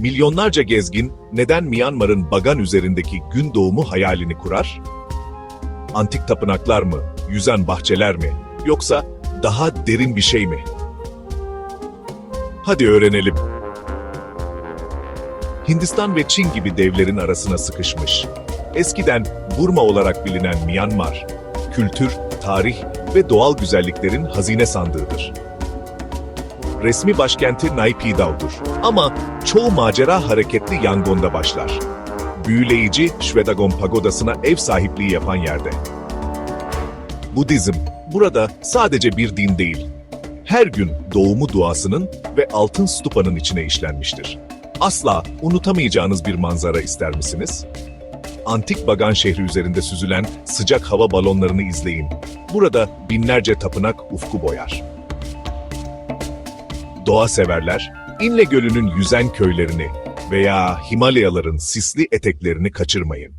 Milyonlarca gezgin neden Myanmar'ın Bagan üzerindeki gün doğumu hayalini kurar? Antik tapınaklar mı, yüzen bahçeler mi, yoksa daha derin bir şey mi? Hadi öğrenelim. Hindistan ve Çin gibi devlerin arasına sıkışmış. Eskiden Burma olarak bilinen Myanmar, kültür, tarih ve doğal güzelliklerin hazine sandığıdır. Resmi başkenti Naypyidao'dur. Ama çoğu macera hareketli Yangon'da başlar. Büyüleyici Shwedagon Pagodası'na ev sahipliği yapan yerde. Budizm, burada sadece bir din değil, her gün doğumu duasının ve altın stupanın içine işlenmiştir. Asla unutamayacağınız bir manzara ister misiniz? Antik Bagan şehri üzerinde süzülen sıcak hava balonlarını izleyin. Burada binlerce tapınak ufku boyar. Doğa severler, İnle Gölü'nün yüzen köylerini veya Himalayaların sisli eteklerini kaçırmayın.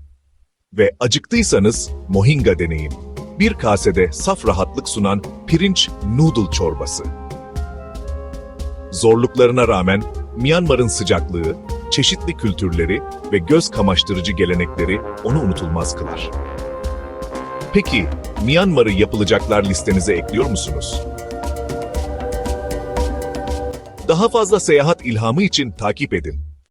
Ve acıktıysanız mohinga deneyin. Bir kasede saf rahatlık sunan pirinç noodle çorbası. Zorluklarına rağmen Myanmar'ın sıcaklığı, çeşitli kültürleri ve göz kamaştırıcı gelenekleri onu unutulmaz kılar. Peki, Myanmar'ı yapılacaklar listenize ekliyor musunuz? Daha fazla seyahat ilhamı için takip edin.